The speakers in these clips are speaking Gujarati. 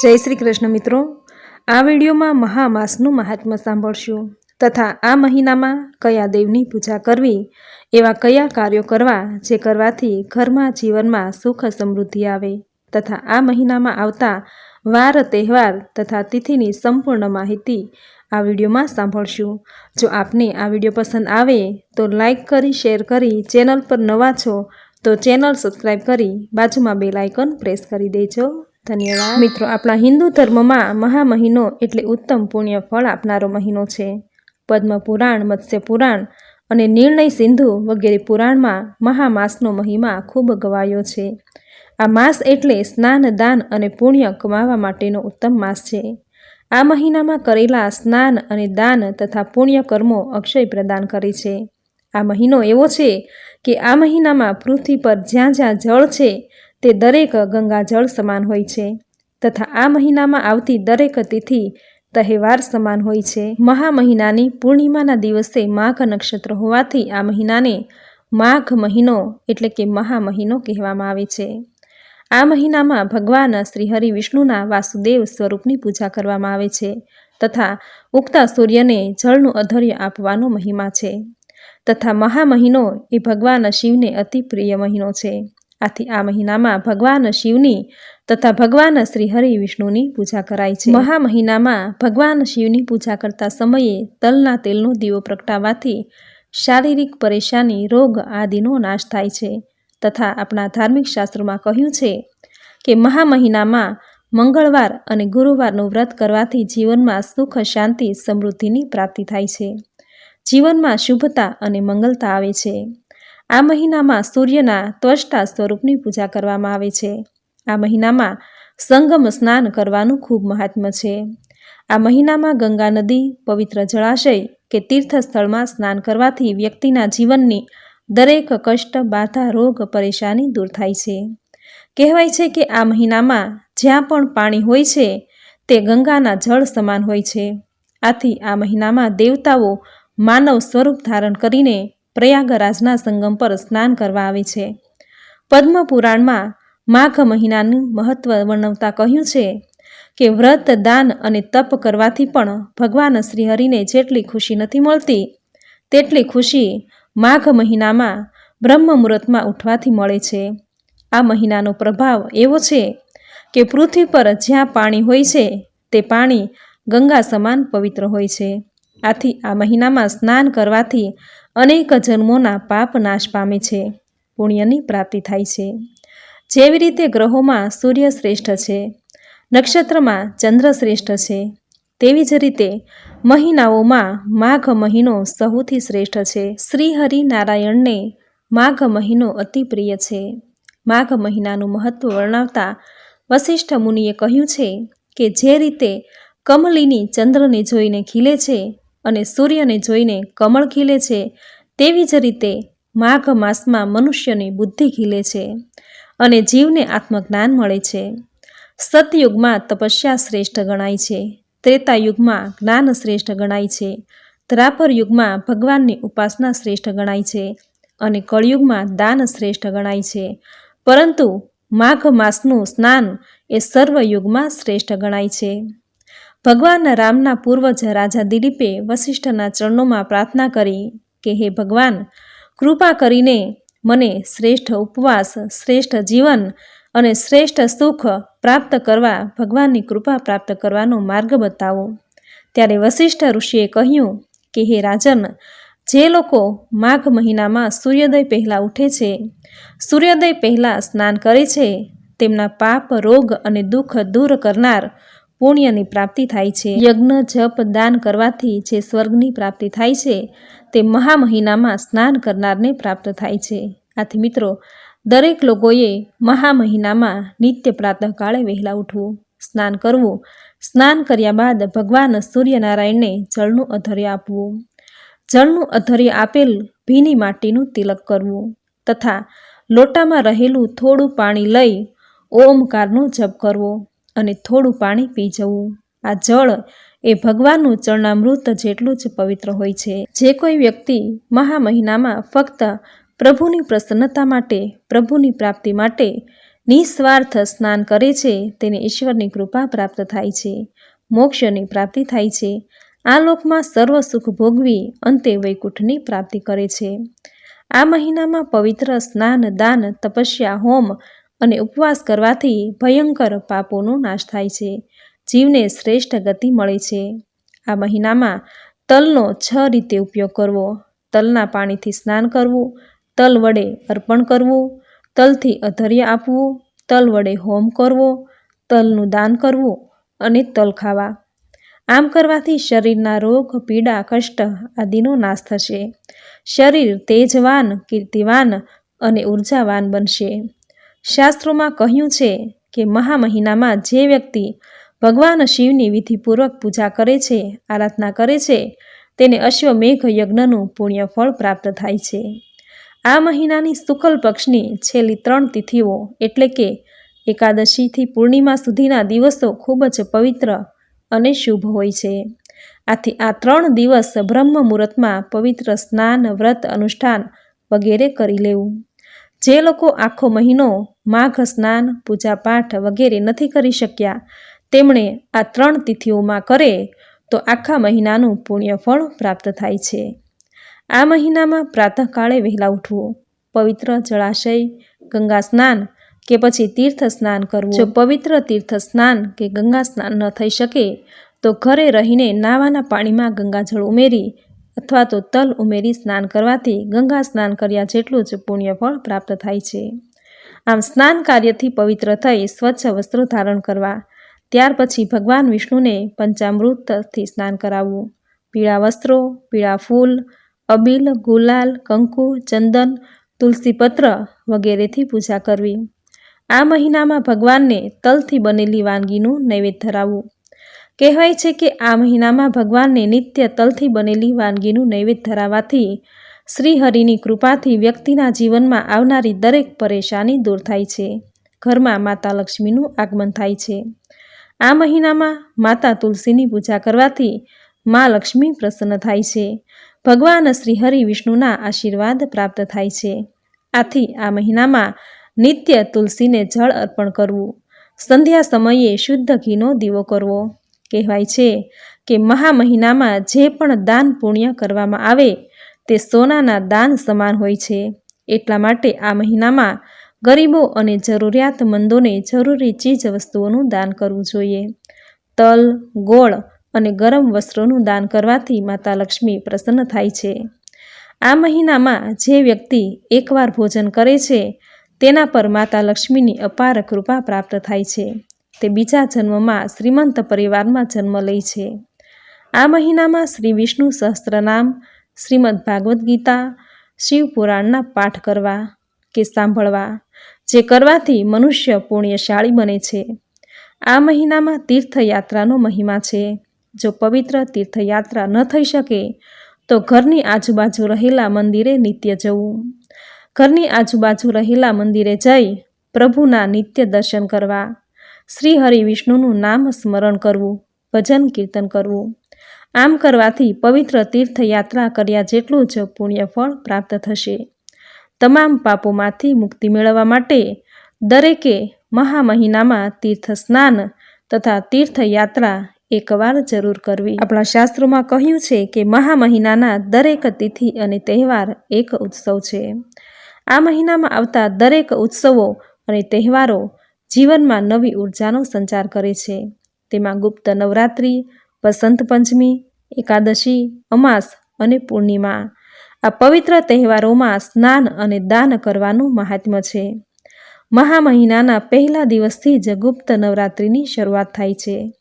જય શ્રી કૃષ્ણ મિત્રો. આ વિડીયોમાં મહામાસનું મહાત્મ્ય સાંભળશું તથા આ મહિનામાં કયા દેવની પૂજા કરવી, એવા કયા કાર્યો કરવા જે કરવાથી ઘરમાં જીવનમાં સુખ સમૃદ્ધિ આવે તથા આ મહિનામાં આવતા વાર તહેવાર તથા તિથિની સંપૂર્ણ માહિતી આ વિડીયોમાં સાંભળશું. જો આપને આ વીડિયો પસંદ આવે તો લાઇક કરી, શેર કરી, ચેનલ પર નવા છો તો ચેનલ સબસ્ક્રાઈબ કરી બાજુમાં બેલ આઇકન પ્રેસ કરી દેજો. ધન્યવાદ. મિત્રો, આપણા હિન્દુ ધર્મમાં મહા મહિનો એટલે ઉત્તમ પુણ્ય ફળ આપનારો મહિનો છે. પદ્મ પુરાણ મત્સ્ય પુરાણ અને નિર્ણય સિંધુ વગેરે પુરાણમાં મહામાસનો મહિમા ખૂબ ગવાયો છે. આ માસ એટલે સ્નાન, દાન અને પુણ્ય કમાવા માટેનો ઉત્તમ માસ છે. આ મહિનામાં કરેલા સ્નાન અને દાન તથા પુણ્ય કર્મો અક્ષય પ્રદાન કરે છે. આ મહિનો એવો છે કે આ મહિનામાં પૃથ્વી પર જ્યાં જ્યાં જળ છે તે દરેક ગંગા જળ સમાન હોય છે, તથા આ મહિનામાં આવતી દરેક તિથિ તહેવાર સમાન હોય છે. મહા મહિનાની પૂર્ણિમાના દિવસે માઘ નક્ષત્ર હોવાથી આ મહિનાને માઘ મહિનો એટલે કે મહા મહિનો કહેવામાં આવે છે. આ મહિનામાં ભગવાન શ્રી હરિ વિષ્ણુના વાસુદેવ સ્વરૂપની પૂજા કરવામાં આવે છે, તથા ઉગતા સૂર્યને જળનું અધર્ય આપવાનો મહિમા છે, તથા મહા મહિનો એ ભગવાન શિવને અતિ પ્રિય મહિનો છે. આથી આ મહિનામાં ભગવાન શિવની તથા ભગવાન શ્રી હરિ વિષ્ણુની પૂજા કરાય છે. મહા મહિનામાં ભગવાન શિવની પૂજા કરતા સમયે તલના તેલનો દીવો પ્રગટાવવાથી શારીરિક પરેશાની, રોગ આદિનો નાશ થાય છે. તથા આપણા ધાર્મિક શાસ્ત્રોમાં કહ્યું છે કે મહા મહિનામાં મંગળવાર અને ગુરુવારનું વ્રત કરવાથી જીવનમાં સુખ, શાંતિ, સમૃદ્ધિની પ્રાપ્તિ થાય છે. જીવનમાં શુભતા અને મંગલતા આવે છે. આ મહિનામાં સૂર્યના ત્વષ્ટા સ્વરૂપની પૂજા કરવામાં આવે છે. આ મહિનામાં સંગમ સ્નાન કરવાનું ખૂબ મહાત્મ્ય છે. આ મહિનામાં ગંગા નદી, પવિત્ર જળાશય કે તીર્થસ્થળમાં સ્નાન કરવાથી વ્યક્તિના જીવનની દરેક કષ્ટ, બાધા, રોગ, પરેશાની દૂર થાય છે. કહેવાય છે કે આ મહિનામાં જ્યાં પણ પાણી હોય છે, તે ગંગાના જળ સમાન હોય છે. આથી આ મહિનામાં દેવતાઓ માનવ સ્વરૂપ ધારણ કરીને પ્રયાગરાજના સંગમ પર સ્નાન કરવા આવે છે. પદ્મ પુરાણમાં માઘ મહિનાનું મહત્વ વર્ણવતા કહ્યું છે કે વ્રત, દાન અને તપ કરવાથી પણ ભગવાન શ્રીહરિને જેટલી ખુશી નથી મળતી, તેટલી ખુશી માઘ મહિનામાં બ્રહ્મ મુહૂર્તમાં ઉઠવાથી મળે છે. આ મહિનાનો પ્રભાવ એવો છે કે પૃથ્વી પર જ્યાં પાણી હોય છે, તે પાણી ગંગા સમાન પવિત્ર હોય છે. આથી આ મહિનામાં સ્નાન કરવાથી અનેક જન્મોના પાપ નાશ પામે છે, પુણ્યની પ્રાપ્તિ થાય છે. જેવી રીતે ગ્રહોમાં સૂર્ય શ્રેષ્ઠ છે, નક્ષત્રમાં ચંદ્ર શ્રેષ્ઠ છે, તેવી જ રીતે મહિનાઓમાં માઘ મહિનો સૌથી શ્રેષ્ઠ છે. શ્રી હરિ નારાયણને માઘ મહિનો અતિ પ્રિય છે. માઘ મહિનાનું મહત્વ વર્ણવતા વશિષ્ઠ મુનિએ કહ્યું છે કે જે રીતે કમલિની ચંદ્રને જોઈને ખીલે છે અને સૂર્યને જોઈને કમળ ખીલે છે, તેવી જ રીતે માઘ માસમાં મનુષ્યની બુદ્ધિ ખીલે છે અને જીવને આત્મજ્ઞાન મળે છે. સતયુગમાં તપસ્યા શ્રેષ્ઠ ગણાય છે ત્રેતા યુગમાં જ્ઞાન શ્રેષ્ઠ ગણાય છે, ત્રાપર યુગમાં ભગવાનની ઉપાસના શ્રેષ્ઠ ગણાય છે અને કળયુગમાં દાન શ્રેષ્ઠ ગણાય છે. પરંતુ માઘ માસનું સ્નાન એ સર્વયુગમાં શ્રેષ્ઠ ગણાય છે. ભગવાન રામના પૂર્વજ રાજા દિલીપે વશિષ્ઠના ચરણોમાં પ્રાર્થના કરી કે, હે ભગવાન, કૃપા કરીને મને શ્રેષ્ઠ ઉપવાસ, શ્રેષ્ઠ જીવન અને શ્રેષ્ઠ સુખ પ્રાપ્ત કરવા, ભગવાનની કૃપા પ્રાપ્ત કરવાનો માર્ગ બતાવો. ત્યારે વશિષ્ઠ ઋષિએ કહ્યું કે, હે રાજન, જે લોકો માઘ મહિનામાં સૂર્યોદય પહેલાં ઉઠે છે, સૂર્યોદય પહેલાં સ્નાન કરે છે, તેમના પાપ, રોગ અને દુઃખ દૂર કરનાર પુણ્યની પ્રાપ્તિ થાય છે. યજ્ઞ, જપ, દાન કરવાથી જે સ્વર્ગની પ્રાપ્તિ થાય છે, તે મહા મહિનામાં સ્નાન કરનારને પ્રાપ્ત થાય છે. આથી મિત્રો, દરેક લોકોએ મહા મહિનામાં નિત્ય પ્રાતઃકાળે વહેલા ઉઠવું, સ્નાન કરવું. સ્નાન કર્યા બાદ ભગવાન સૂર્યનારાયણને જળનું અધર્ય આપવું. જળનું અધર્ય આપેલ ભીની માટીનું તિલક કરવું તથા લોટામાં રહેલું થોડું પાણી લઈ ઓમકારનો જપ કરવો. અને થોડું પાણી પી જવું. આ જળ એ ભગવાનનું ચરણામૃત જેટલું જ પવિત્ર હોય છે. જે કોઈ વ્યક્તિ મહા મહિનામાં ફક્ત પ્રભુની પ્રસન્નતા માટે, પ્રભુની પ્રાપ્તિ માટે નિસ્વાર્થ સ્નાન કરે છે, તેને ઈશ્વરની કૃપા પ્રાપ્ત થાય છે, મોક્ષની પ્રાપ્તિ થાય છે. આ લોકમાં સર્વ સુખ ભોગવી અંતે વૈકુંઠની પ્રાપ્તિ કરે છે. આ મહિનામાં પવિત્ર સ્નાન, દાન, તપસ્યા, હોમ અને ઉપવાસ કરવાથી ભયંકર પાપોનો નાશ થાય છે. જીવને શ્રેષ્ઠ ગતિ મળે છે. આ મહિનામાં તલનો છ રીતે ઉપયોગ કરવો. તલના પાણીથી સ્નાન કરવું, તલ વડે અર્પણ કરવું, તલથી અધર્ય આપવું, તલ વડે હોમ કરવો, તલનું દાન કરવું અને તલ ખાવા. આમ કરવાથી શરીરના રોગ, પીડા, કષ્ટ આદિનો નાશ થશે. શરીર તેજવાન, કીર્તિવાન અને ઉર્જાવાન બનશે. શાસ્ત્રોમાં કહ્યું છે કે મહા મહિનામાં જે વ્યક્તિ ભગવાન શિવની વિધિપૂર્વક પૂજા કરે છે, આરાધના કરે છે, તેને અશ્વમેઘ યજ્ઞનું પુણ્યફળ પ્રાપ્ત થાય છે. આ મહિનાની શુકલ પક્ષની છેલ્લી ત્રણ તિથિઓ એટલે કે એકાદશીથી પૂર્ણિમા સુધીના દિવસો ખૂબ જ પવિત્ર અને શુભ હોય છે. આથી આ ત્રણ દિવસ બ્રહ્મ મુહૂર્તમાં પવિત્ર સ્નાન, વ્રત, અનુષ્ઠાન વગેરે કરી લેવું. જે લોકો આખો મહિનો માઘ સ્નાન, પૂજાપાઠ વગેરે નથી કરી શક્યા. તેમણે આ ત્રણ તિથિઓમાં કરે તો આખા મહિનાનું પુણ્યફળ પ્રાપ્ત થાય છે. આ મહિનામાં પ્રાતઃકાળે વહેલા ઉઠવું, પવિત્ર જળાશય, ગંગા સ્નાન કે પછી તીર્થ સ્નાન કરવું. જો પવિત્ર તીર્થ સ્નાન કે ગંગા સ્નાન ન થઈ શકે, તો ઘરે રહીને નાવાના પાણીમાં ગંગાજળ ઉમેરી અથવા તો તલ ઉમેરી સ્નાન કરવાથી ગંગા સ્નાન કર્યા જેટલું જ પુણ્યફળ પ્રાપ્ત થાય છે. આમ સ્નાન કાર્યથી પવિત્ર થઈ સ્વચ્છ વસ્ત્રો ધારણ કરવા. ત્યાર પછી ભગવાન વિષ્ણુને પંચામૃતથી સ્નાન કરાવવું. પીળા વસ્ત્રો, પીળા ફૂલ, અબીલ, ગુલાલ, કંકુ, ચંદન, તુલસીપત્ર વગેરેથી પૂજા કરવી. આ મહિનામાં ભગવાનને તલથી બનેલી વાનગીનું નૈવેદ્ય ધરાવવું. કહેવાય છે કે આ મહિનામાં ભગવાનને નિત્ય તલથી બનેલી વાનગીનું નૈવેદ્ય ધરાવવાથી શ્રીહરિની કૃપાથી વ્યક્તિના જીવનમાં આવનારી દરેક પરેશાની દૂર થાય છે. ઘરમાં માતા લક્ષ્મીનું આગમન થાય છે. આ મહિનામાં માતા તુલસીની પૂજા કરવાથી મા લક્ષ્મી પ્રસન્ન થાય છે. ભગવાન શ્રીહરિ વિષ્ણુના આશીર્વાદ પ્રાપ્ત થાય છે. આથી આ મહિનામાં નિત્ય તુલસીને જળ અર્પણ કરવું. સંધ્યા સમયે શુદ્ધ ઘીનો દીવો કરવો. કહેવાય છે કે મહા મહિનામાં જે પણ દાન પુણ્ય કરવામાં આવે તે સોનાના દાન સમાન હોય છે. એટલા માટે આ મહિનામાં ગરીબો અને જરૂરિયાતમંદોને જરૂરી ચીજ વસ્તુઓનું દાન કરવું જોઈએ. તલ, ગોળ અને ગરમ વસ્ત્રોનું દાન કરવાથી માતા લક્ષ્મી પ્રસન્ન થાય છે. આ મહિનામાં જે વ્યક્તિ એકવાર ભોજન કરે છે, તેના પર માતા લક્ષ્મીની અપાર કૃપા પ્રાપ્ત થાય છે. તે બીજા જન્મમાં શ્રીમંત પરિવારમાં જન્મ લે છે. આ મહિનામાં શ્રી વિષ્ણુ સહસ્ત્રનામ શ્રીમદ ભાગવદ્ ગીતા, શિવ પુરાણના પાઠ કરવા, કે સાંભળવા, જે કરવાથી મનુષ્ય પુણ્યશાળી બને છે. આ મહિનામાં તીર્થયાત્રાનો મહિમા છે. જો પવિત્ર તીર્થયાત્રા ન થઈ શકે, તો ઘરની આજુબાજુ રહેલા મંદિરે નિત્ય જવું. ઘરની આજુબાજુ રહેલા મંદિરે જઈ પ્રભુના નિત્ય દર્શન કરવા શ્રી હરિ વિષ્ણુનું નામ સ્મરણ કરવું, ભજન કીર્તન કરવું. આમ કરવાથી પવિત્ર તીર્થયાત્રા કર્યા જેટલું જ પુણ્યફળ પ્રાપ્ત થશે. તમામ પાપોમાંથી મુક્તિ મેળવવા માટે દરેકે મહા મહિનામાં તીર્થ સ્નાન તથા તીર્થયાત્રા એકવાર જરૂર કરવી. આપણા શાસ્ત્રોમાં કહ્યું છે કે મહા મહિનાના દરેક તિથિ અને તહેવાર એક ઉત્સવ છે. આ મહિનામાં આવતા દરેક ઉત્સવો અને તહેવારો જીવનમાં નવી ઉર્જાનો સંચાર કરે છે. તેમાં ગુપ્ત નવરાત્રિ વસંત પંચમી, એકાદશી, અમાસ અને પૂર્ણિમા. આ પવિત્ર તહેવારોમાં સ્નાન અને દાન કરવાનું મહાત્મ્ય છે. મહા મહિનાના પહેલા દિવસથી જ ગુપ્ત નવરાત્રિની શરૂઆત થાય છે.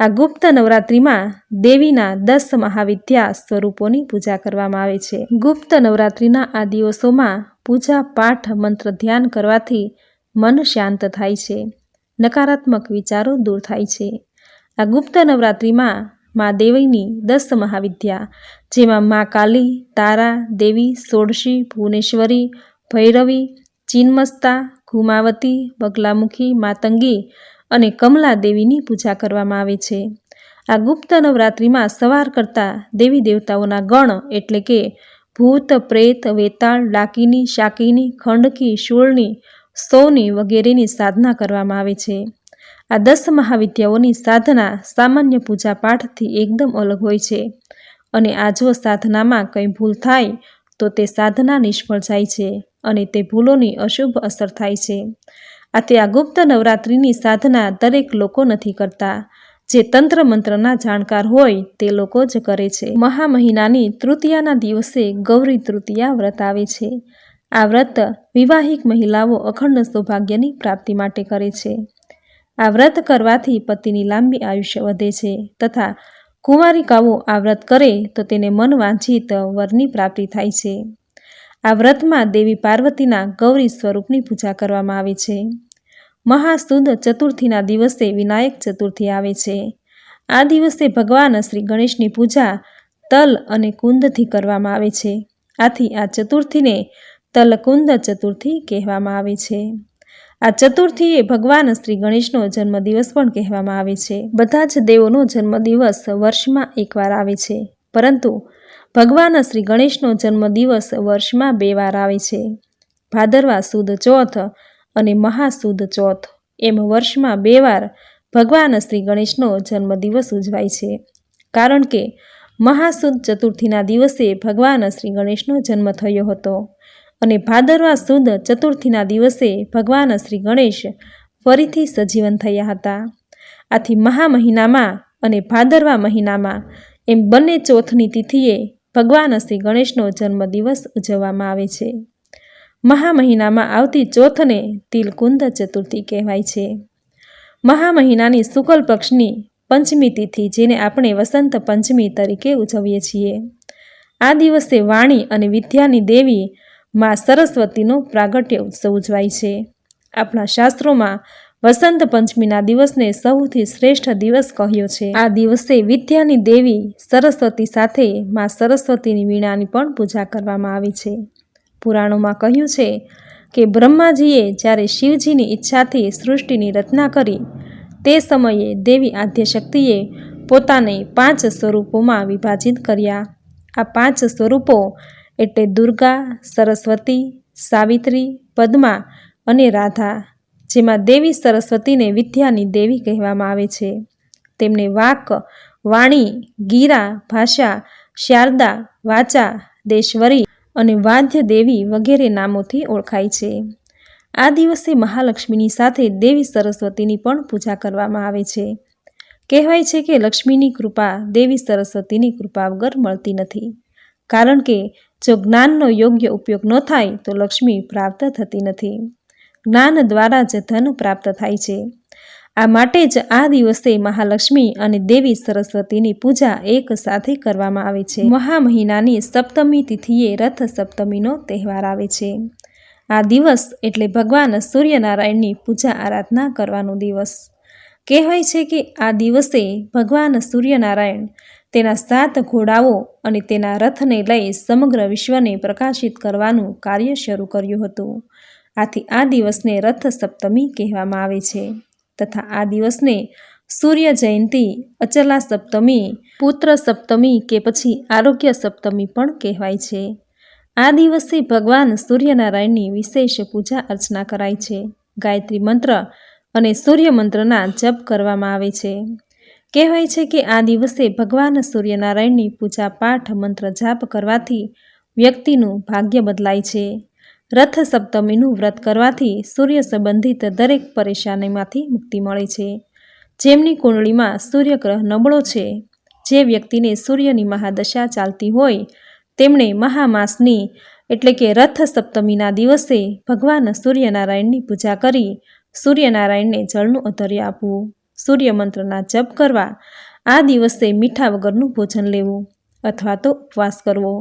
આ ગુપ્ત નવરાત્રિમાં દેવીના દસ મહાવિદ્યા સ્વરૂપોની પૂજા કરવામાં આવે છે. ગુપ્ત નવરાત્રિના આ દિવસોમાં પૂજા પાઠ મંત્ર ધ્યાન કરવાથી મન શાંત થાય છે. નકારાત્મક વિચારો દૂર થાય છે. આ ગુપ્ત નવરાત્રિમાં મા દેવીની દસ મહાવિદ્યા, જેમાં મા કાલી, તારા, દેવી સોડશી ભુવનેશ્વરી, ભૈરવી, ચિન્મસ્તા, ઘુમાવતી, બગલામુખી, માતંગી અને કમલા દેવીની પૂજા કરવામાં આવે છે. આ ગુપ્ત નવરાત્રિમાં સવાર કરતા દેવી દેવતાઓના ગણ એટલે કે ભૂત, પ્રેત, વેતાળ, ડાકીની, શાકીની, ખંડકી, શૂળની, સૌની વગેરેની સાધના કરવામાં આવે છે. આ દસ મહાવિદ્યાઓની સાધના સામાન્ય પૂજા પાઠથી એકદમ અલગ હોય છે. અને આ જો સાધનામાં કંઈ ભૂલ થાય, તો તે સાધના નિષ્ફળ જાય છે અને તે ભૂલોની અશુભ અસર થાય છે. આથી આ ગુપ્ત નવરાત્રિની સાધના દરેક લોકો નથી કરતા. જે તંત્ર મંત્રના જાણકાર હોય, તે લોકો જ કરે છે. મહા મહિનાની તૃતીયાના દિવસે ગૌરી તૃતીયા વ્રત આવે છે. આ વ્રત વિવાહિક મહિલાઓ અખંડ સૌભાગ્યની પ્રાપ્તિ માટે કરે છે. આ વ્રત કરવાથી પતિની લાંબી આયુષ્ય વધે છે તથા કુંવારિકાઓ આ વ્રત કરે તો તેને મન વાંછિત વરની પ્રાપ્તિ થાય છે. આ વ્રતમાં દેવી પાર્વતીના ગૌરી સ્વરૂપની પૂજા કરવામાં આવે છે. મહાસુદ ચતુર્થીના દિવસે વિનાયક ચતુર્થી આવે છે. આ દિવસે ભગવાન શ્રી ગણેશની પૂજા તલ અને કુંદથી કરવામાં આવે છે. આથી આ ચતુર્થીને તલકુંદ ચતુર્થી કહેવામાં આવે છે. આ ચતુર્થી એ ભગવાન શ્રી ગણેશનો જન્મદિવસ પણ કહેવામાં આવે છે. બધા જ દેવોનો જન્મદિવસ વર્ષમાં એકવાર આવે છે. પરંતુ ભગવાન શ્રી ગણેશનો જન્મદિવસ વર્ષમાં બે વાર આવે છે. ભાદરવા સુદ ચોથ અને મહાસુદ ચોથ એમ વર્ષમાં બે વાર ભગવાન શ્રી ગણેશનો જન્મદિવસ ઉજવાય છે. કારણ કે મહાસુદ ચતુર્થીના દિવસે ભગવાન શ્રી ગણેશનો જન્મ થયો હતો. અને ભાદરવા સુદ ચતુર્થીના દિવસે ભગવાન શ્રી ગણેશ ફરીથી સજીવન થયા હતા. આથી મહા મહિનામાં અને ભાદરવા મહિનામાં એમ બંને ચોથની તિથિએ ભગવાન શ્રી ગણેશનો જન્મદિવસ ઉજવવામાં આવે છે. મહા મહિનામાં આવતી ચોથને તિલકુંદ ચતુર્થી કહેવાય છે. મહા મહિનાની શુક્લ પક્ષની પંચમી તિથિ જેને આપણે વસંત પંચમી તરીકે ઉજવીએ છીએ. આ દિવસે વાણી અને વિદ્યાની દેવી માં સરસ્વતીનો પ્રાગટ્ય ઉત્સવ ઉજવાય છે. આપણા શાસ્ત્રોમાં વસંત પંચમીના દિવસને સૌથી શ્રેષ્ઠ દિવસ કહ્યો છે. આ દિવસે વિદ્યાની દેવી સરસ્વતી સાથે માં સરસ્વતીની વીણાની પણ પૂજા કરવામાં આવી છે. પુરાણોમાં કહ્યું છે કે બ્રહ્માજીએ જ્યારે શિવજીની ઈચ્છાથી સૃષ્ટિની રચના કરી, તે સમયે દેવી આદ્યશક્તિએ પોતાને પાંચ સ્વરૂપોમાં વિભાજિત કર્યા. આ પાંચ સ્વરૂપો એટલે દુર્ગા, સરસ્વતી, સાવિત્રી, પદ્મા અને રાધા, જેમાં દેવી સરસ્વતીને વિદ્યાની દેવી કહેવામાં આવે છે. તેમને વાક, વાણી, ગીરા, ભાષા, શારદા, વાચા, દેશવરી અને વાદ્ય દેવી વગેરે નામોથી ઓળખાય છે. આ દિવસે મહાલક્ષ્મીની સાથે દેવી સરસ્વતીની પણ પૂજા કરવામાં આવે છે. કહેવાય છે કે લક્ષ્મીની કૃપા દેવી સરસ્વતીની કૃપા વગર મળતી નથી. કારણ કે જો જ્ઞાનનો યોગ્ય ઉપયોગ ન થાય, તો લક્ષ્મી પ્રાપ્ત થતી નથી. જ્ઞાન દ્વારા જ ધન પ્રાપ્ત થાય છે. આ માટે જ આ દિવસે મહાલક્ષ્મી અને દેવી સરસ્વતીની પૂજા એક સાથે કરવામાં આવે છે. મહા મહિનાની સપ્તમી તિથિએ રથ સપ્તમીનો તહેવાર આવે છે. આ દિવસ એટલે ભગવાન સૂર્યનારાયણની પૂજા આરાધના કરવાનો દિવસ. કહેવાય છે કે આ દિવસે ભગવાન સૂર્યનારાયણ તેના સાત ઘોડાઓ અને તેના રથને લઈ સમગ્ર વિશ્વને પ્રકાશિત કરવાનું કાર્ય શરૂ કર્યું હતું. આથી આ દિવસને રથ સપ્તમી કહેવામાં આવે છે. તથા આ દિવસને સૂર્ય જયંતી, અચલા સપ્તમી, પુત્ર સપ્તમી કે પછી આરોગ્ય સપ્તમી પણ કહેવાય છે. આ દિવસે ભગવાન સૂર્યનારાયણની વિશેષ પૂજા અર્ચના કરાય છે. ગાયત્રી મંત્ર અને સૂર્ય મંત્રના જપ કરવામાં આવે છે. કહેવાય છે કે આ દિવસે ભગવાન સૂર્યનારાયણની પૂજા પાઠ મંત્ર જાપ કરવાથી વ્યક્તિનું ભાગ્ય બદલાય છે. રથ સપ્તમીનું વ્રત કરવાથી સૂર્ય સંબંધિત દરેક પરેશાનીમાંથી મુક્તિ મળે છે. જેમની કુંડળીમાં સૂર્યગ્રહ નબળો છે, જે વ્યક્તિને સૂર્યની મહાદશા ચાલતી હોય, તેમણે મહામાસની, એટલે કે રથ સપ્તમીના દિવસે ભગવાન સૂર્યનારાયણની પૂજા કરી સૂર્યનારાયણને જળનું અધર્ય આપવું. સૂર્ય મંત્રના જપ કરવા, આ દિવસે મીઠા વગરનું ભોજન લેવું અથવા તો ઉપવાસ કરવો.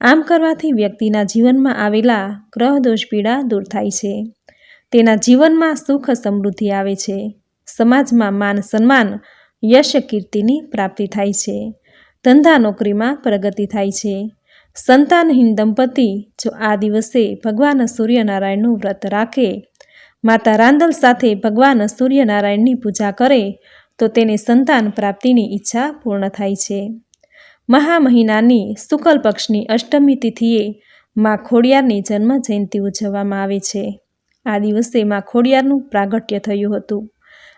આમ કરવાથી વ્યક્તિના જીવનમાં આવેલા ગ્રહ દોષ પીડા દૂર થાય છે. તેના જીવનમાં સુખ સમૃદ્ધિ આવે છે. સમાજમાં માન સન્માન, યશ કીર્તિની પ્રાપ્તિ થાય છે. ધંધા નોકરીમાં પ્રગતિ થાય છે. સંતાનહીન દંપતી જો આ દિવસે ભગવાન સૂર્યનારાયણનું વ્રત રાખે માતા રાંદલ સાથે ભગવાન સૂર્યનારાયણની પૂજા કરે, તો તેને સંતાન પ્રાપ્તિની ઈચ્છા પૂર્ણ થાય છે. મહા મહિનાની શુકલ પક્ષની અષ્ટમી તિથિએ મા ખોડિયારની જન્મ જયંતિ ઉજવવામાં આવે છે. આ દિવસે મા ખોડિયારનું પ્રાગટ્ય થયું હતું.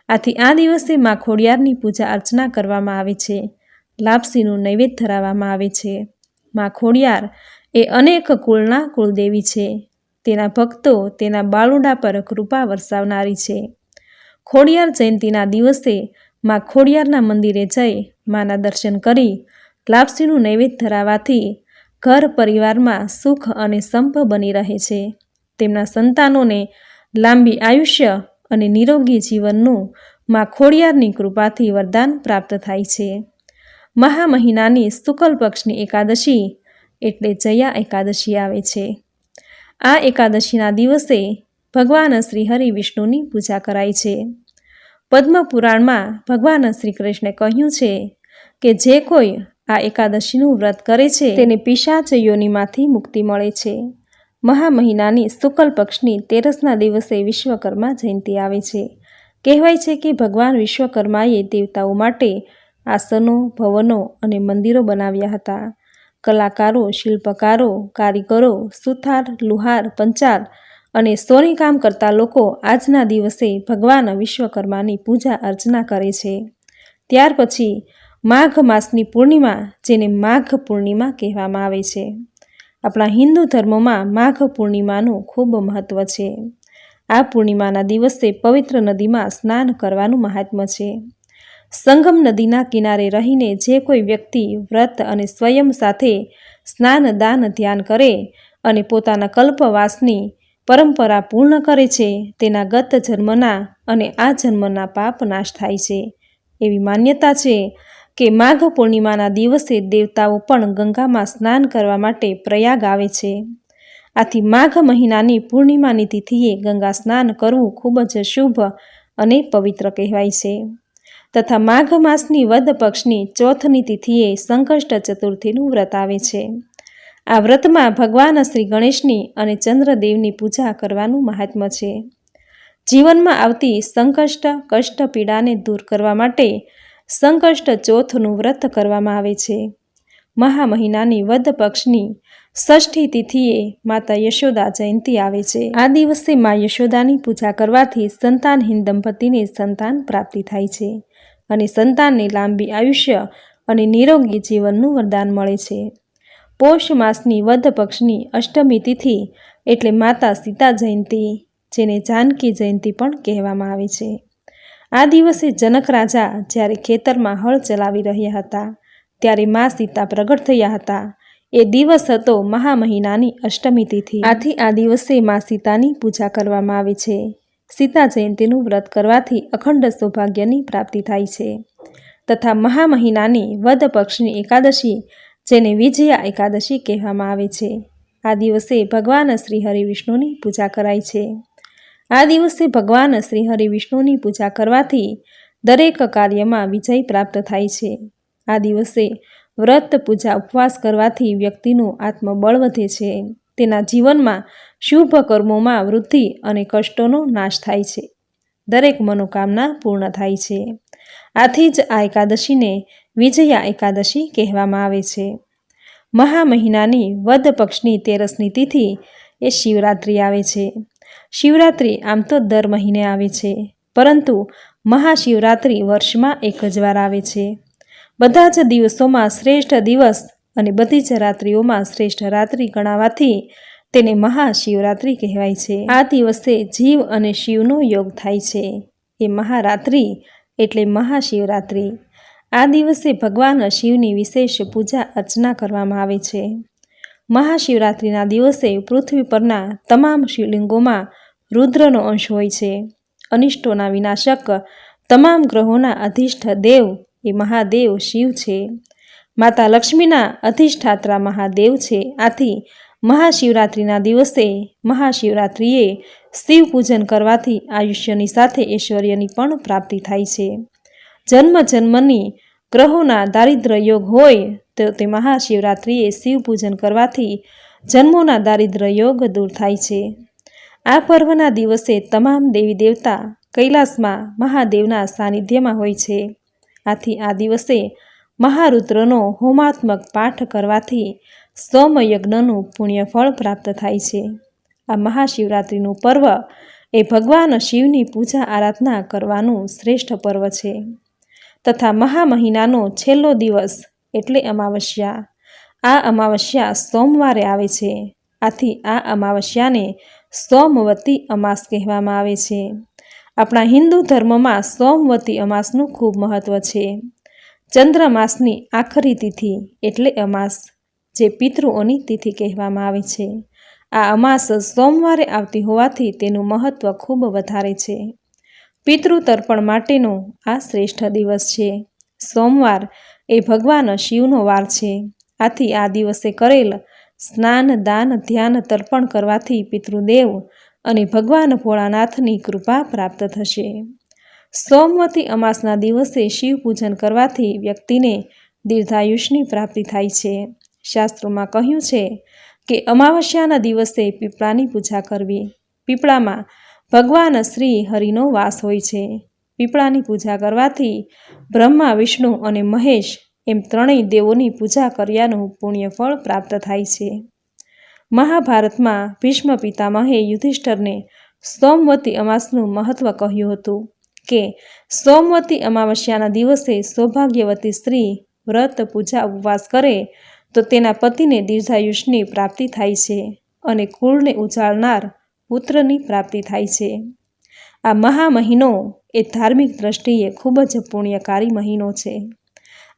આથી આ દિવસે મા ખોડિયારની પૂજા અર્ચના કરવામાં આવે છે. લાપસીનું નૈવેદ્ય ધરાવવામાં આવે છે. મા ખોડિયાર એ અનેક કુળના કુળદેવી છે. તેના ભક્તો તેના બાળુડા પર કૃપા વરસાવનારી છે. ખોડિયાર જયંતીના દિવસે માં ખોડિયારના મંદિરે જઈ માના દર્શન કરી લાપસીનું નૈવેદ્ય ધરાવવાથી ઘર પરિવારમાં સુખ અને સંપ બની રહે છે. તેમના સંતાનોને લાંબી આયુષ્ય અને નિરોગી જીવનનું માં ખોડિયારની કૃપાથી વરદાન પ્રાપ્ત થાય છે. મહામહિનાની શુકલ પક્ષની એકાદશી એટલે જયા એકાદશી આવે છે. આ એકાદશીના દિવસે ભગવાન શ્રી હરિ વિષ્ણુની પૂજા કરાય છે. પદ્મપુરાણમાં ભગવાન શ્રી કૃષ્ણે કહ્યું છે કે જે કોઈ આ એકાદશીનું વ્રત કરે છે, તેને પિશાચ યોનિમાંથી મુક્તિ મળે છે. મહા મહિનાની શુક્લ પક્ષની તેરસના દિવસે વિશ્વકર્મા જયંતી આવે છે. કહેવાય છે કે ભગવાન વિશ્વકર્માએ દેવતાઓ માટે આસનો, ભવનો અને મંદિરો બનાવ્યા હતા. કલાકારો, શિલ્પકારો, કારીગરો, સુથાર, લુહાર પંચાલ અને સોનીકામ કરતા લોકો આજના દિવસે ભગવાન વિશ્વકર્માની પૂજા અર્ચના કરે છે. ત્યાર પછી માઘ માસની પૂર્ણિમા, જેને માઘ પૂર્ણિમા કહેવામાં આવે છે. આપણા હિન્દુ ધર્મમાં માઘ પૂર્ણિમાનું ખૂબ મહત્ત્વ છે. આ પૂર્ણિમાના દિવસે પવિત્ર નદીમાં સ્નાન કરવાનું મહાત્મ્ય છે. સંગમ નદીના કિનારે રહીને જે કોઈ વ્યક્તિ વ્રત અને સ્વયં સાથે સ્નાન દાન ધ્યાન કરે અને પોતાના કલ્પવાસની પરંપરા પૂર્ણ કરે છે, તેના ગત જન્મના અને આ જન્મના પાપ નાશ થાય છે. એવી માન્યતા છે કે માઘ પૂર્ણિમાના દિવસે દેવતાઓ પણ ગંગામાં સ્નાન કરવા માટે પ્રયાગ આવે છે. આથી માઘ મહિનાની પૂર્ણિમાની તિથિએ ગંગા સ્નાન કરવું ખૂબ જ શુભ અને પવિત્ર કહેવાય છે. તથા માઘ માસની વદ પક્ષની ચોથની તિથિએ સંકષ્ટ ચતુર્થીનું વ્રત આવે છે. આ વ્રતમાં ભગવાન શ્રી ગણેશની અને ચંદ્રદેવની પૂજા કરવાનું મહાત્મ્ય છે. જીવનમાં આવતી સંકષ્ટ, કષ્ટ પીડાને દૂર કરવા માટે સંકષ્ટ ચોથનું વ્રત કરવામાં આવે છે. મહા મહિનાની વદ પક્ષની ષષ્ઠી તિથિએ માતા યશોદા જયંતી આવે છે. આ દિવસે મા યશોદાની પૂજા કરવાથી સંતાનહીન દંપતીને સંતાન પ્રાપ્તિ થાય છે. અને સંતાનને લાંબી આયુષ્ય અને નિરોગી જીવનનું વરદાન મળે છે. પોષ માસની વધ પક્ષની અષ્ટમી તિથિ એટલે માતા સીતા જયંતી, જેને જાનકી જયંતી પણ કહેવામાં આવે છે. આ દિવસે જનક રાજા જ્યારે ખેતરમાં હળ ચલાવી રહ્યા હતા, ત્યારે મા સીતા પ્રગટ થયા હતા. એ દિવસ હતો મહા મહિનાની અષ્ટમી તિથિ. આથી આ દિવસે મા સીતાની પૂજા કરવામાં આવે છે. સીતા જયંતીનું વ્રત કરવાથી અખંડ સૌભાગ્યની પ્રાપ્તિ થાય છે. તથા મહા મહિનાની વદ પક્ષની એકાદશી, જેને વિજયા એકાદશી કહેવામાં આવે છે. આ દિવસે ભગવાન શ્રી હરિવિષ્ણુની પૂજા કરાય છે. આ દિવસે ભગવાન શ્રી હરિવિષ્ણુની પૂજા કરવાથી દરેક કાર્યમાં વિજય પ્રાપ્ત થાય છે. આ દિવસે વ્રત, પૂજા, ઉપવાસ કરવાથી વ્યક્તિનું આત્મબળ વધે છે. તેના જીવનમાં શુભ કર્મોમાં વૃદ્ધિ અને કષ્ટોનો નાશ થાય છે. દરેક મનોકામના પૂર્ણ થાય છે. આથી જ આ એકાદશીને વિજયા એકાદશી કહેવામાં આવે છે. મહા મહિનાની વદ પક્ષની તેરસની તિથિ એ શિવરાત્રિ આવે છે. શિવરાત્રિ આમ તો દર મહિને આવે છે, પરંતુ મહાશિવરાત્રિ વર્ષમાં એક જ વાર આવે છે. બધા જ દિવસોમાં શ્રેષ્ઠ દિવસ અને બધી જ રાત્રિઓમાં શ્રેષ્ઠ રાત્રિ ગણાવાથી તેને મહાશિવરાત્રિ કહેવાય છે. આ દિવસે જીવ અને શિવનો યોગ થાય છે. એ મહારાત્રિ એટલે મહાશિવરાત્રિ. આ દિવસે ભગવાન શિવની વિશેષ પૂજા અર્ચના કરવામાં આવે છે. મહાશિવરાત્રિના દિવસે પૃથ્વી પરના તમામ શિવલિંગોમાં રુદ્રનો અંશ હોય છે. અનિષ્ટોના વિનાશક તમામ ગ્રહોના અધિષ્ઠ દેવ એ મહાદેવ શિવ છે. માતા લક્ષ્મીના અધિષ્ઠાત્રા મહાદેવ છે. આથી મહાશિવરાત્રિના દિવસે મહાશિવરાત્રિએ શિવ પૂજન કરવાથી આયુષ્યની સાથે ઐશ્વર્યની પણ પ્રાપ્તિ થાય છે. જન્મ જન્મની ગ્રહોના દારિદ્ર્ય યોગ હોય તો તે મહાશિવરાત્રિએ શિવ પૂજન કરવાથી જન્મોના દારિદ્ર્ય યોગ દૂર થાય છે. આ પર્વના દિવસે તમામ દેવી દેવતા કૈલાસમાં મહાદેવના સાનિધ્યમાં હોય છે. આથી આ દિવસે મહારુદ્રનો હોમાત્મક પાઠ કરવાથી સોમયજ્ઞનું પુણ્યફળ પ્રાપ્ત થાય છે. આ મહાશિવરાત્રિનું પર્વ એ ભગવાન શિવની પૂજા આરાધના કરવાનું શ્રેષ્ઠ પર્વ છે. તથા મહા મહિનાનો છેલ્લો દિવસ એટલે અમાવસ્યા. આ અમાવસ્યા સોમવારે આવે છે. આથી આ અમાવસ્યાને સોમવતી અમાસ કહેવામાં આવે છે. આપણા હિન્દુ ધર્મમાં સોમવતી અમાસનું ખૂબ મહત્ત્વ છે. ચંદ્રમાસની આખરી તિથિ એટલે અમાસ. જે પિતૃઓની તિથિ કહેવામાં આવે છે. આ અમાસ સોમવારે આવતી હોવાથી તેનું મહત્વ ખૂબ વધારે છે. પિતૃ તર્પણ માટેનો આ શ્રેષ્ઠ દિવસ છે. સોમવાર એ ભગવાન શિવનો વાર છે. આથી આ દિવસે કરેલ સ્નાન, દાન, ધ્યાન, તર્પણ કરવાથી પિતૃદેવ અને ભગવાન ભોળાનાથની કૃપા પ્રાપ્ત થશે. સોમવતી અમાસના દિવસે શિવ પૂજન કરવાથી વ્યક્તિને દીર્ઘાયુષની પ્રાપ્તિ થાય છે. શાસ્ત્રોમાં કહ્યું છે કે અમાવસ્યાના દિવસે પીપળાની પૂજા કરવી. પીપળામાં ભગવાન શ્રી હરિનો વાસ હોય છે. પીપળાની પૂજા કરવાથી બ્રહ્મા, વિષ્ણુ અને મહેશ એમ ત્રણેય દેવોની પૂજા કર્યાનું પુણ્યફળ પ્રાપ્ત થાય છે. મહાભારતમાં ભીષ્મ પિતામહે યુધિષ્ઠરને સોમવતી અમાસનું મહત્વ કહ્યું હતું કે સોમવતી અમાવસ્યાના દિવસે સૌભાગ્યવતી સ્ત્રી વ્રત, પૂજા, ઉપવાસ કરે તો તેના પતિને દીર્ઘાયુષની પ્રાપ્તિ થાય છે અને કુળને ઉજાળનાર પુત્રની પ્રાપ્તિ થાય છે. આ મહા મહિનો એ ધાર્મિક દ્રષ્ટિએ ખૂબ જ પુણ્યકારી મહિનો છે.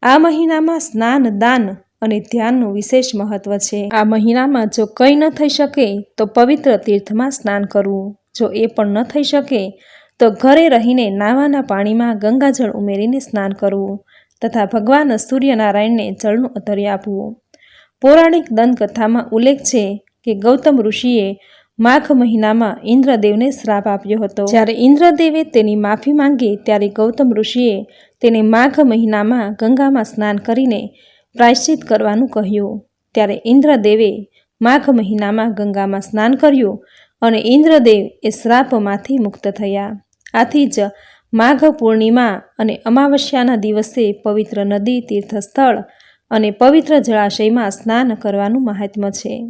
આ મહિનામાં સ્નાન, દાન અને ધ્યાનનું વિશેષ મહત્વ છે. આ મહિનામાં જો કંઈ ન થઈ શકે, તો પવિત્ર તીર્થમાં સ્નાન કરવું. જો એ પણ ન થઈ શકે, તો ઘરે રહીને નાવાના પાણીમાં ગંગાજળ ઉમેરીને સ્નાન કરવું તથા ભગવાન સૂર્યનારાયણને જળનું અધર્ય આપવું. પૌરાણિક દંતકથામાં ઉલ્લેખ છે કે ગૌતમ ઋષિએ માઘ મહિનામાં ઇન્દ્રદેવને શ્રાપ આપ્યો હતો. જ્યારે ઇન્દ્રદેવે તેની માફી માંગી, ત્યારે ગૌતમ ઋષિએ તેને માઘ મહિનામાં ગંગામાં સ્નાન કરીને પ્રાયશ્ચિત કરવાનું કહ્યું. ત્યારે ઇન્દ્રદેવે માઘ મહિનામાં ગંગામાં સ્નાન કર્યું અને ઇન્દ્રદેવ એ શ્રાપમાંથી મુક્ત થયા. આથી જ માઘ પૂર્ણિમા અને અમાવસ્યાના દિવસે પવિત્ર નદી તીર્થસ્થળ અને પવિત્ર જળાશયમાં સ્નાન કરવાનું મહાત્મ્ય છે.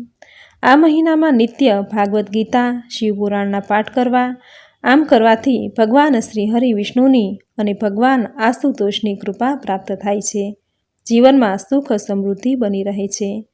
આ મહિનામાં નિત્ય ભાગવદ્ ગીતા, શિવપુરાણના પાઠ કરવા, આમ કરવાથી ભગવાન શ્રી હરિ વિષ્ણુની અને ભગવાન આશુતોષની કૃપા પ્રાપ્ત થાય છે. જીવનમાં સુખ સમૃદ્ધિ બની રહે છે.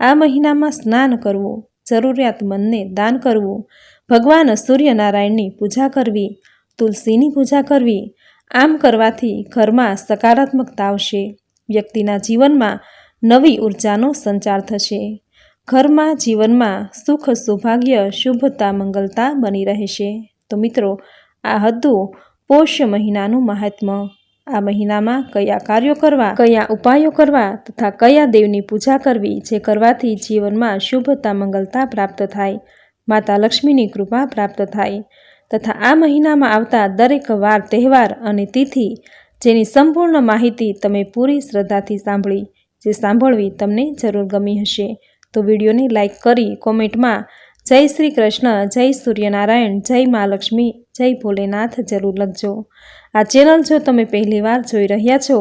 આ મહિનામાં સ્નાન કરવું જરૂરિયાતમંદને દાન કરવું, ભગવાન સૂર્યનારાયણની પૂજા કરવી, તુલસીની પૂજા કરવી, આમ કરવાથી ઘરમાં સકારાત્મકતા આવશે. વ્યક્તિના જીવનમાં નવી ઉર્જાનો સંચાર થશે. ઘરમાં જીવનમાં સુખ, સૌભાગ્ય, શુભતા, મંગલતા બની રહેશે. તો મિત્રો, આ હતું પોષ મહિનાનું મહાત્મ્ય આ મહિનામાં કયા કાર્યો કરવા, કયા ઉપાયો કરવા તથા કયા દેવની પૂજા કરવી જે કરવાથી જીવનમાં શુભતા, મંગલતા પ્રાપ્ત થાય, માતા લક્ષ્મીની કૃપા પ્રાપ્ત થાય તથા આ મહિનામાં આવતા દરેક વાર, તહેવાર અને તિથિ જેની સંપૂર્ણ માહિતી તમે પૂરી શ્રદ્ધાથી સાંભળી, જે સાંભળવી તમને જરૂર ગમી હશે. તો વિડીયોને લાઇક કરી કોમેન્ટમાં, જય શ્રી કૃષ્ણ, જય સૂર્યનારાયણ, જય મા લક્ષ્મી, જય ભોલેનાથ જરૂર લખજો. આ ચેનલ જો તમે પહેલીવાર જોઈ રહ્યા છો,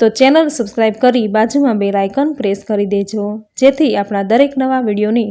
તો ચેનલ સબસ્ક્રાઈબ કરી બાજુમાં બેલ આઇકન પ્રેસ કરી દેજો. જેથી આપણા દરેક નવા વિડીયોની